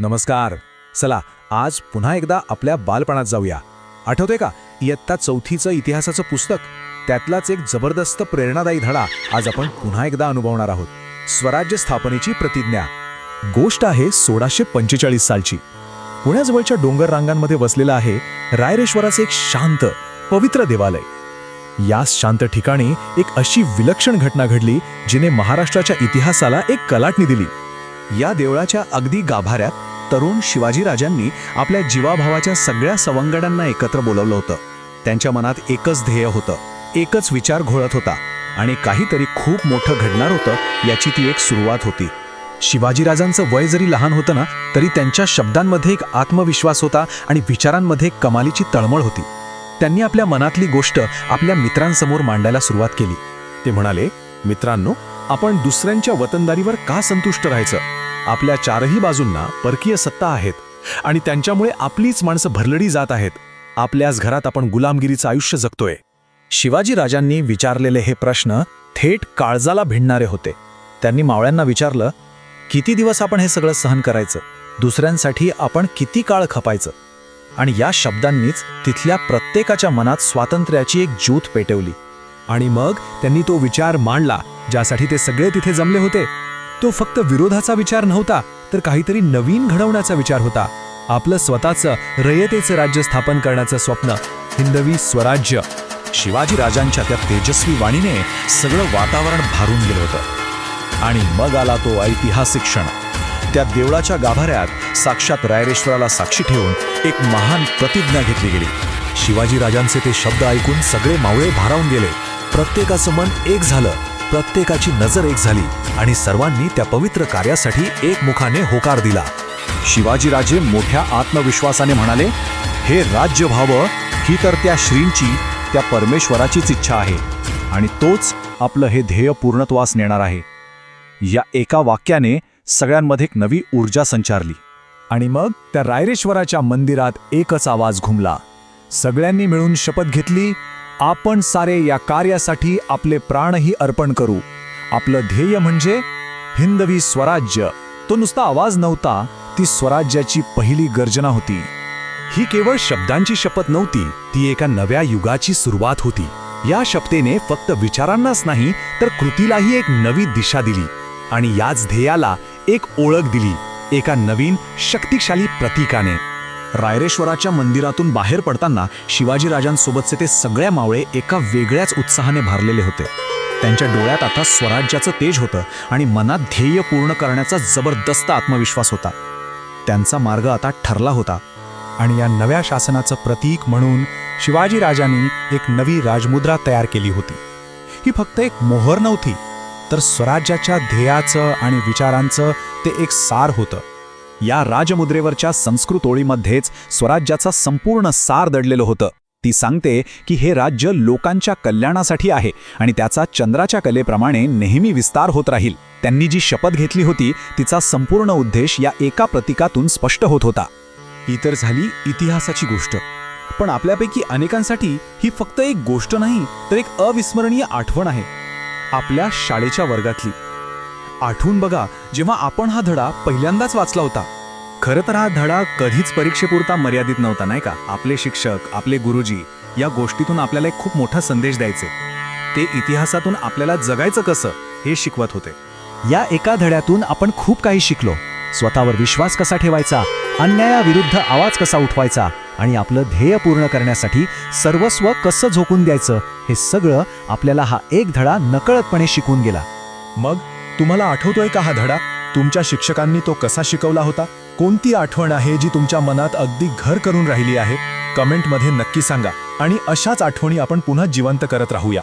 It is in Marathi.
नमस्कार. चला आज पुन्हा एकदा आपल्या बालपणात जाऊया. आठवते का? इयत्ता चौथीचं इतिहासाचं पुस्तक? त्यातलाच एक जबरदस्त प्रेरणादायी धडा आज आपण पुन्हा एकदा अनुभवणार आहोत. स्वराज्य स्थापनेची प्रतिज्ञा. गोष्ट आहे सोळाशे पंचेचाळीस सालची. पुण्याजवळच्या डोंगर रांगांमध्ये वसलेलं आहे रायरेश्वराचं एक शांत पवित्र देवालय. या शांत ठिकाणी एक अशी विलक्षण घटना घडली जिने महाराष्ट्राच्या इतिहासाला एक कलाटणी दिली. या देवळाच्या अगदी गाभाऱ्यात तरुण शिवाजीराजांनी आपल्या जीवाभावाच्या सगळ्या सवंगड्यांना एकत्र बोलवलं होतं. त्यांच्या मनात एकच ध्येय होतं. एकच विचार घोळत होता. आणि काहीतरी खूप मोठं घडणार होतं याची ती एक सुरुवात होती. शिवाजीराजांचं वय जरी लहान होतं ना तरी त्यांच्या शब्दांमध्ये एक आत्मविश्वास होता आणि विचारांमध्ये एक कमालीची तळमळ होती. त्यांनी आपल्या मनातली गोष्ट आपल्या मित्रांसमोर मांडायला सुरुवात केली. ते म्हणाले मित्रांनो आपण दुसऱ्यांच्या वतनदारीवर का संतुष्ट राहायचं? आपल्या चारही बाजूंना परकीय सत्ता आहेत आणि त्यांच्यामुळे आपलीच माणसं भरलडी जात आहेत. आपल्याच घरात आपण गुलामगिरीचं आयुष्य जगतोय. शिवाजी राजांनी विचारलेले हे प्रश्न थेट काळजाला भिडणारे होते. त्यांनी मावळ्यांना विचारलं किती दिवस आपण हे सगळं सहन करायचं? दुसऱ्यांसाठी आपण किती काळ खपायचं? आणि या शब्दांनीच तिथल्या प्रत्येकाच्या मनात स्वातंत्र्याची एक ज्यूत पेटवली. आणि मग त्यांनी तो विचार मांडला ज्यासाठी ते सगळे तिथे जमले होते. तो फक्त विरोधाचा विचार नव्हता तर काहीतरी नवीन घडवण्याचा विचार होता. आपलं स्वतःचं रयतेचं राज्य स्थापन करण्याचं स्वप्न हिंदवी स्वराज्य. शिवाजी राजांच्या त्या तेजस्वी वाणीने सगळं वातावरण भारून गेलं होतं. आणि मग आला तो ऐतिहासिक क्षण. त्या देवळाच्या गाभाऱ्यात साक्षात रायरेश्वराला साक्षी ठेवून एक महान प्रतिज्ञा घेतली गेली. शिवाजी राजांचे ते शब्द ऐकून सगळे मावळे भारावून गेले. प्रत्येकाचं मन एक झालं. प्रत्येकाची नजर एक झाली. आणि सर्वांनी त्या पवित्र कार्यासाठी एकमुखाने होकार दिला. शिवाजीराजे मोठ्या आत्मविश्वासाने म्हणाले हे राज्य व्हावं ही तर त्या श्रींची त्या परमेश्वराचीच इच्छा आहे आणि तोच आपलं हे ध्येय पूर्णत्वास नेणार आहे. या एका वाक्याने सगळ्यांमध्ये एक नवी ऊर्जा संचारली आणि मग त्या रायरेश्वराच्या मंदिरात एकच आवाज घुमला. सगळ्यांनी मिळून शपथ घेतली आपण सारे या कार्यासाठी आपले प्राणही अर्पण करू. आपलं ध्येय म्हणजे हिंदवी स्वराज्य. तो नुसता आवाज नव्हता ती स्वराज्याची पहिली गर्जना होती. ही केवळ शब्दांची शपथ नव्हती ती एका नव्या युगाची सुरुवात होती. या शपथेने फक्त विचारांनाच नाही तर कृतीलाही एक नवी दिशा दिली आणि याच ध्येयाला एक ओळख दिली एका नवीन शक्तिशाली प्रतीकाने. रायरेश्वराच्या मंदिरातून बाहेर पडताना शिवाजीराजांसोबतचे ते सगळ्या मावळे एका वेगळ्याच उत्साहाने भरलेले होते. त्यांच्या डोळ्यात आता स्वराज्याचं तेज होतं आणि मनात ध्येय पूर्ण करण्याचा जबरदस्त आत्मविश्वास होता. त्यांचा मार्ग आता ठरला होता आणि या नव्या शासनाचं प्रतीक म्हणून शिवाजीराजांनी एक नवी राजमुद्रा तयार केली होती. ही फक्त एक मोहर नव्हती तर स्वराज्याच्या ध्येयाचं आणि विचारांचं ते एक सार होतं. या राजमुद्रेवरच्या संस्कृत ओळीमध्येच स्वराज्याचा संपूर्ण सार दडलेलं होतं. ती सांगते की हे राज्य लोकांच्या कल्याणासाठी आहे आणि त्याचा चंद्राच्या कलेप्रमाणे नेहमी विस्तार होत राहील. त्यांनी जी शपथ घेतली होती तिचा संपूर्ण उद्देश या एका प्रतीकातून स्पष्ट होत होता. ही तर झाली इतिहासाची गोष्ट. पण आपल्यापैकी अनेकांसाठी ही फक्त एक गोष्ट नाही तर एक अविस्मरणीय आठवण आहे. आपल्या शाळेच्या वर्गातली. आठवून बघा जेव्हा आपण हा धडा पहिल्यांदाच वाचला होता. खरं तर हा धडा कधीच परीक्षेपुरता मर्यादित नव्हता नाही का? आपले शिक्षक आपले गुरुजी या गोष्टीतून आपल्याला एक खूप मोठा संदेश द्यायचे. ते इतिहासातून आपल्याला जगायचं कसं हे शिकवत होते. या एका धड्यातून आपण खूप काही शिकलो. स्वतःवर विश्वास कसा ठेवायचा? अन्यायाविरुद्ध आवाज कसा उठवायचा? आणि आपलं ध्येय पूर्ण करण्यासाठी सर्वस्व कसं झोकून द्यायचं? हे सगळं आपल्याला हा एक धडा नकळतपणे शिकून गेला. मग तुम्हाला आठवतोय का हा धडा? तुमच्या शिक्षकांनी तो कसा शिकवला होता? कोणती आठवण आहे जी तुमच्या मनात अगदी घर करून राहिली आहे? कमेंटमध्ये नक्की सांगा आणि अशाच आठवणी आपण पुन्हा जिवंत करत राहूया.